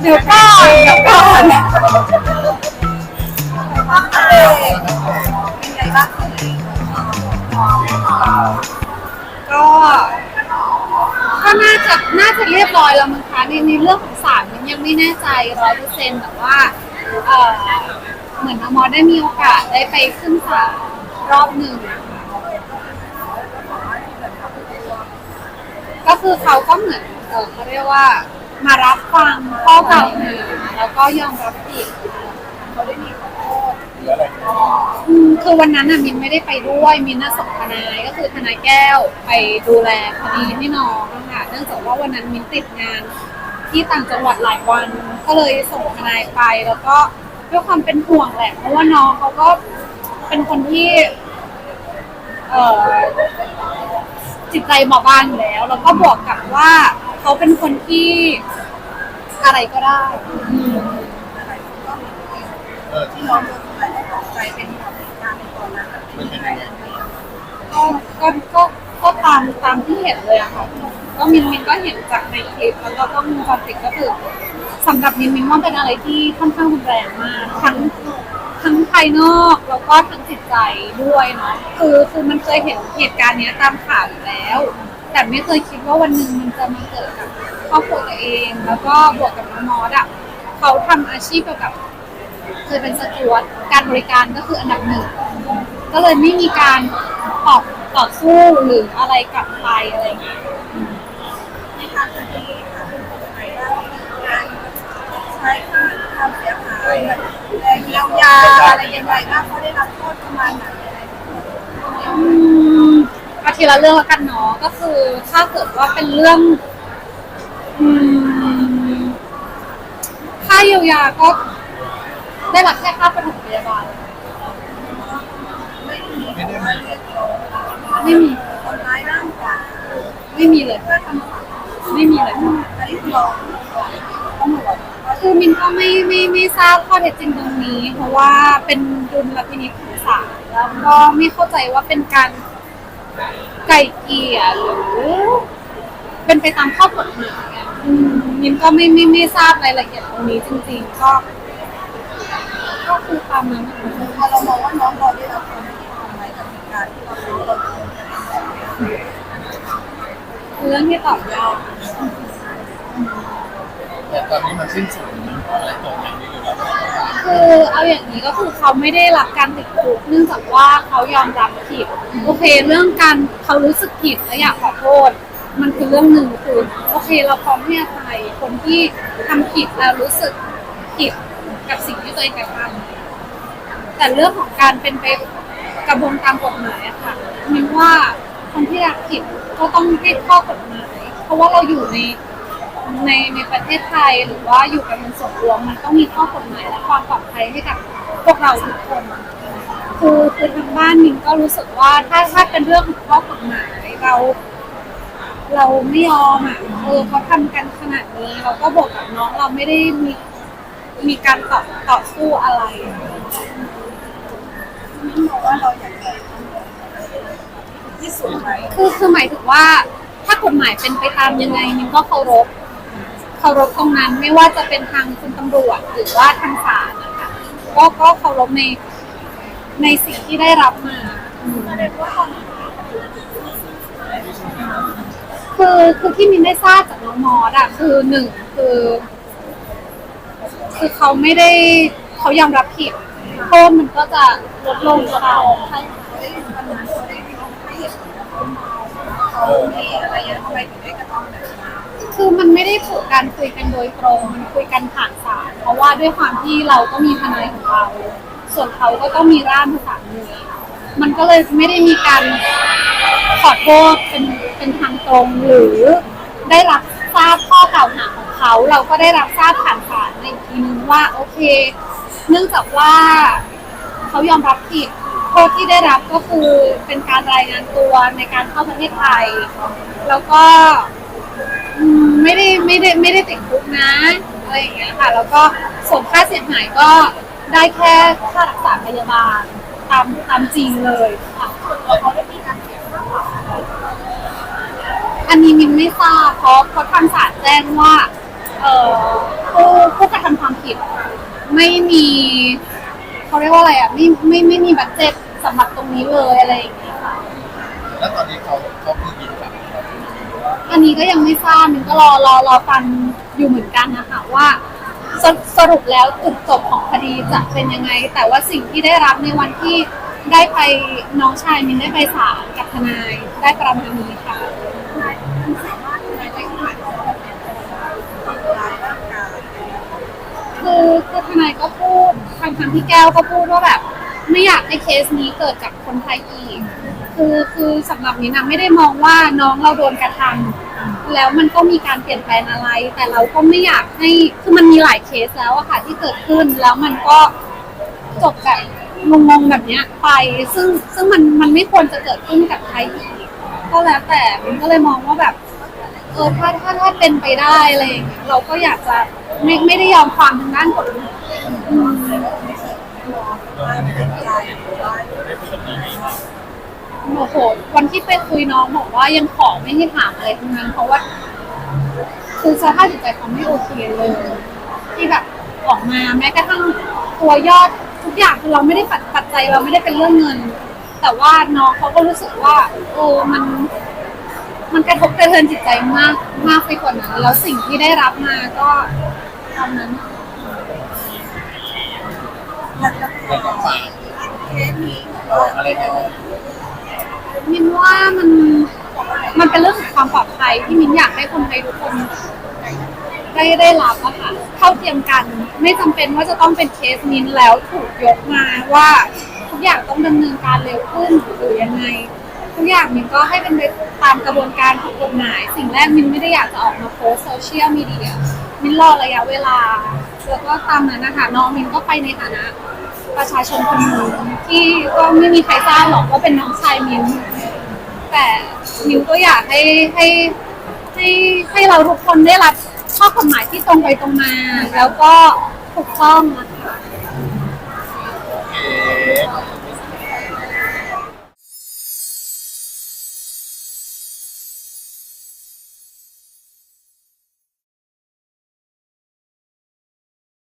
เดี๋ยวก่อนเดี๋ยวก่อนเป็นไงบ้างก็ก็น่าจะน่าจะเรียบร้อยแล้วมั้งคะในในเรื่องของศาลมันยังไม่แน่ใจร้อยเปอร์เซ็นต์แต่ว่าเออเหมือนอมอได้มีโอกาสได้ไปขึ้นศาลรอบหนึ่งก็คือเขาก็เหมือนเออเขาเรียกว่า มารับฟังข้อกล่าวหาแล้วก็ยอมรับผิดเขาได้มีขอโทษอืมคือวันนั้นน่ะมินไม่ได้ไปด้วยมินน่ะส่งทนายก็คือทนายแก้วไปดูแลคดีให้น้องค่ะเนื่องจากว่าวันนั้นมินติดงาน ที่ต่างจังหวัดหลายวัน ก็เลยส่งทนายไปแล้วก็ด้วยความเป็นห่วงแหละเพราะว่าน้องเขาก็เป็นคนที่ เอ่อจิตใจบอบบางอยู่แล้ว แล้วก็บวกกับว่า เขาเป็นคนที่อะไรก็ได้อืมเออที่ที่เราโดนทำร้ายได้ตกใจเป็นของเหตุการณ์ในตอนนั้นมันเป็นยังไงก็ก็ก็ก็ตามตามที่เห็นเลยอะค่ะก็มินมินก็เห็นจากในคลิปแล้วก็ต้องวงจรปิดก็คือสำหรับมินมินว่าเป็นอะไรที่ค่อนข้างรุนแรงมากทั้งทั้งภายนอกแล้วก็ทั้งจิตใจด้วยเนาะคือคือมันเคยเห็นเหตุการณ์เนี้ยตามข่าวอยู่แล้ว แต่ไม่เคยคิดว่าวันหนึ่งมันจะมาเกิดกับครอบครัวตัวเอง แล้วก็บวกกับน้องมอสอะเขาทำอาชีพเกี่ยวกับเคยเป็นสจวตการบริการก็คืออันดับหนึ่งก็เลยไม่มีการตอบต่อสู้หรืออะไรกลับไปอะไรอย่างเงี้ยในทางคดีค่ะเป็นยังไงบ้างการใช้ค่าความเสียหายแรงเยียวยาอะไรยังไงบ้างเขาได้รับโทษประมาณไหนอะไร อาทีละเรื่องแล้วกันเนาะก็คือถ้าเกิดว่าเป็นเรื่องอืมค่าเยียวยาก็ ได้รับแค่ค่าปฐมพยาบาลไม่มีไม่ได้ไม่มามีไม่มีคนร้ายร่างกายไม่มีเลย เพื่อทำฝันไม่มีเลยอันนี้คือเราตำรวจคือมินก็ไม่ไม่ไม่ทราบข้อเท็จจริงตรงนี้ เพราะว่าเป็นดุลพินิจของศาลแล้วก็ไม่เข้าใจว่าเป็นการ ไก่เกลี่ยหรือเป็นไปตามข้อกฎหมายอะอืมมินก็ไม่ไม่ไม่ทราบรายละเอียดตรงนี้จริงๆก็ก็คือตามนั้นนะคะ พอเรามองว่าน้องเราได้รับความยุติธรรมไหมกับเหตุการณ์ที่เรารู้เราโดนเรื่องที่ตอบยาก แต่ตอนนี้มันสิ้นสุดอะไรตรง คือเอาอย่างนี้ก็คือเขาไม่ได้รับการติดคุกเนื่องจากว่าเขายอมรับผิดโอเค เรื่องการเขารู้สึกผิดและอยากขอโทษ มันคือเรื่องหนึ่งคือโอเคเราพร้อมให้อภัยคนที่ทำผิดแล้วรู้สึกผิดกับสิ่งที่ตัวเองกระทำแต่เรื่องของการเป็นไปกระบวนตามกฎหมายอะค่ะมินว่าคนที่รักผิดก็ต้องให้ข้อกฎหมาย เพราะว่าเราอยู่ใน ในในประเทศไทยหรือว่าอยู่กันเป็นส่วนรวมมันต้องมีข้อกฎหมายและความปลอดภัยให้กับพวกเราทุกคน คือคือทางบ้านมินก็รู้สึกว่าถ้าถ้าเป็นเรื่องของข้อกฎหมายเรา เราไม่ยอมอะเออเขาทำกันขนาดนี้เราก็บอกกับน้องเราไม่ได้มีมีการต่อต่อสู้อะไรไม่มองว่าเราอยากจะที่สุดไหมคือคือหมายถึงว่าถ้ากฎหมายเป็นไปตามยังไงมินก็เคารพ เคารพตรงนั้นไม่ว่าจะเป็นทางคุณตำรวจหรือว่าทางศาลนะคะก็ก็เคารพในในสิ่งที่ได้รับมา คือคือที่มินได้ทราบจากน้องมอสอะคือหนึ่งคือ คือเขาไม่ได้เขายอมรับผิดโทษมันก็จะลดลงเขาใช่ไหาเขาได้ให้เหตุผลว่าเขาเมาเขามีอะไรยังไงไร คือมันไม่ได้ถูกการคุยกันโดยตรง มันคุยกันผ่านศาลเพราะว่าด้วยความที่เราก็มีทนายของเรา ส่วนเขาก็ต้องมีร่ามภาษามือมันก็เลยไม่ได้มีการขอโทษเป็นเป็นทางตรงหรือได้รับทราบข้อกล่าวหาของเขา เราก็ได้รับทราบผ่านศาลในอีกทีนึงว่าโอเค เนื่องจากว่าเขายอมรับผิดโทษที่ได้รับก็คือเป็นการรายงานตัวในการเข้าประเทศไทย แล้วก็ ไม่ได้ไม่ได้ไม่ได้ติดคุกนะอะไรอย่างเงี้ยค่ะ แล้วก็ส่วนค่าเสียหายก็ได้แค่ค่ารักษาพยาบาลตามตามจริงเลยค่ะเขาได้มีการเสียค่าปรับอะไรอันนี้มินไม่ทราบเพราะเพราะทางศาลแจ้งว่า เอ่อผู้ผู้กระทำความผิด ไม่มีเขาเรียกว่าอะไรอะไม่ไม่ไม่มีบัตเจ็ตสำหรับตรงนี้เลยอะไรอย่างเงี้ยค่ะ แล้วตอนนี้เขาเขาคือบินกลับ อันนี้ก็ยังไม่ทราบมันก็รอรอรอฟังอยู่เหมือนกันนะคะว่าสสรุปแล้วจุดจบของคดีจะเป็นยังไง แต่ว่าสิ่งที่ได้รับในวันที่ได้ไปน้องชายมินได้ไปศาลกับทนายได้ประมาณนี้ค่ะคือคือทนายก็พูดทางทางพี่แก้วก็พูดว่าแบบ ไม่อยากให้เคสนี้เกิดกับคนไทยอีก คือคือสำหรับนี้นะไม่ได้มองว่าน้องเราโดนกระทำแล้วมันก็มีการเปลี่ยนแปลงอะไร แต่เราก็ไม่อยากให้คือมันมีหลายเคสแล้วอะค่ะที่เกิดขึ้นแล้วมันก็จบแบบงงๆแบบเนี้ยไป ซึ่งซึ่งมันมันไม่ควรจะเกิดขึ้นกับใครอีกก็แล้วแต่มันก็เลยมองว่าแบบเออถ้าถ้าถ้าเป็นไปได้อะไรอย่างเงี้ยเราก็อยากจะไม่ไม่ได้ยอมความทางด้านกฎหมายอืมใจว่า โอ้โหวันที่ไปคุยน้องบอกว่ายังขอไม่ให้ถามอะไรทั้งนั้นเพราะว่า คือสภาพจิตใจเขาไม่โอเคเลย ที่แบบออกมาแม้กระทั่งตัวยอดทุกอย่างคือเราไม่ได้ปัจปัจจัยเราไม่ได้เป็นเรื่องเงิน แต่ว่าน้องเขาก็รู้สึกว่าเออมัน มันกระทบกระเทือนจิตใจมากมากไปกว่านั้นแล้วสิ่งที่ได้รับมาก็ตอนนั้นอะขแล้วก็ฝากเคสนี้อกอะไรเนี่ย มินว่ามันมันเป็นเรื่องของความปลอดภัยที่มินอยากให้คนไทยทุกคนได้ได้รับอะค่ะเท่าเทียมกัน ไม่จำเป็นว่าจะต้องเป็นเคสมินแล้วถูกยกมาว่าทุกอย่างต้องดำเนินการเร็วขึ้นหรือยังไง ทุกอย่างมินก็ให้เป็นไปตามกระบวนการของกฎหมาย สิ่งแรกมินไม่ได้อยากจะออกมาโพสโซเชียลมีเดียมินรอระยะเวลา แล้วก็ตามนั้นนะคะน้องมินก็ไปในฐานะ ประชาชนคนหนึ่งที่ก็ไม่มีใครทราบหรอกว่าเป็นน้องชายมิวแต่มิวก็อยากให้ให้ให้ให้เราทุกคนได้รับข้อกฎหมายที่ตรงไปตรงมา แล้วก็ถูกต้องนะคะ